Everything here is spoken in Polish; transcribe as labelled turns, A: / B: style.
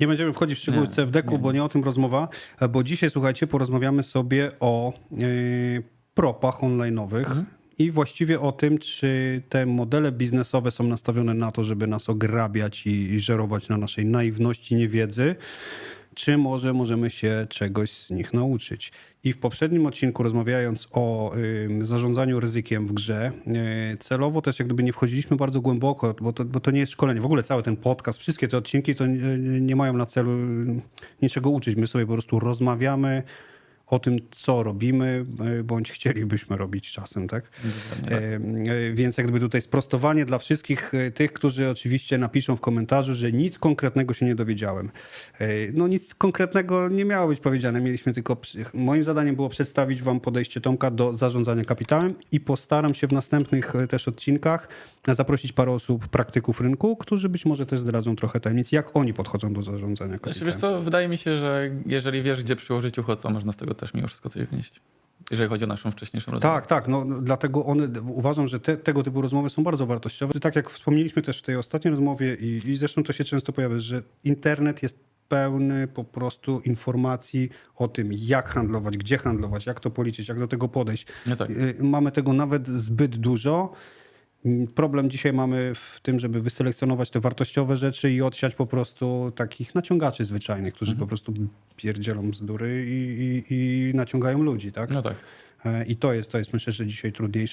A: Nie będziemy wchodzić w szczegóły
B: Nie,
A: CFD-ku,
B: nie.
A: bo nie o tym rozmowa, bo dzisiaj, słuchajcie, porozmawiamy sobie o yy, propach online'owych
B: Mhm.
A: i właściwie o tym, czy te modele biznesowe są nastawione na to, żeby nas ograbiać i, i żerować na naszej naiwności, niewiedzy, czy może możemy się czegoś z nich nauczyć. I w poprzednim odcinku, rozmawiając o ym, zarządzaniu ryzykiem w grze, yy, celowo też jak gdyby nie wchodziliśmy bardzo głęboko, bo to, bo to nie jest szkolenie. W ogóle cały ten podcast, wszystkie te odcinki to nie, nie mają na celu niczego uczyć. My sobie po prostu rozmawiamy o tym, co robimy, yy, bądź chcielibyśmy robić czasem, tak?
B: Tak.
A: E, e, Więc jak gdyby tutaj sprostowanie dla wszystkich e, tych, którzy oczywiście napiszą w komentarzu, że nic konkretnego się nie dowiedziałem. E, No nic konkretnego nie miało być powiedziane. Mieliśmy tylko, moim zadaniem było przedstawić wam podejście Tomka do zarządzania kapitałem i postaram się w następnych e, też odcinkach zaprosić parę osób, praktyków rynku, którzy być może też zdradzą trochę tajemnic, jak oni podchodzą do zarządzania
B: Znaczy,
A: kapitałem.
B: wiesz co, wydaje mi się, że jeżeli wiesz, gdzie przyłożyć ucho, to można z tego też mimo wszystko coś wnieść. Jeżeli chodzi o naszą wcześniejszą rozmowę.
A: Tak, tak. No, no, dlatego one, uważam, że te, tego typu rozmowy są bardzo wartościowe. Tak jak wspomnieliśmy też w tej ostatniej rozmowie i, i zresztą to się często pojawia, że internet jest pełny po prostu informacji o tym, jak handlować, gdzie handlować, jak to policzyć, jak do tego podejść.
B: No tak.
A: Y, Mamy tego nawet zbyt dużo. Problem dzisiaj mamy w tym, żeby wyselekcjonować te wartościowe rzeczy i odsiać po prostu takich naciągaczy zwyczajnych, którzy po prostu pierdzielą bzdury i, i, i naciągają ludzi, tak?
B: No tak.
A: E, I to jest, to jest myślę, że dzisiaj trudniejsze.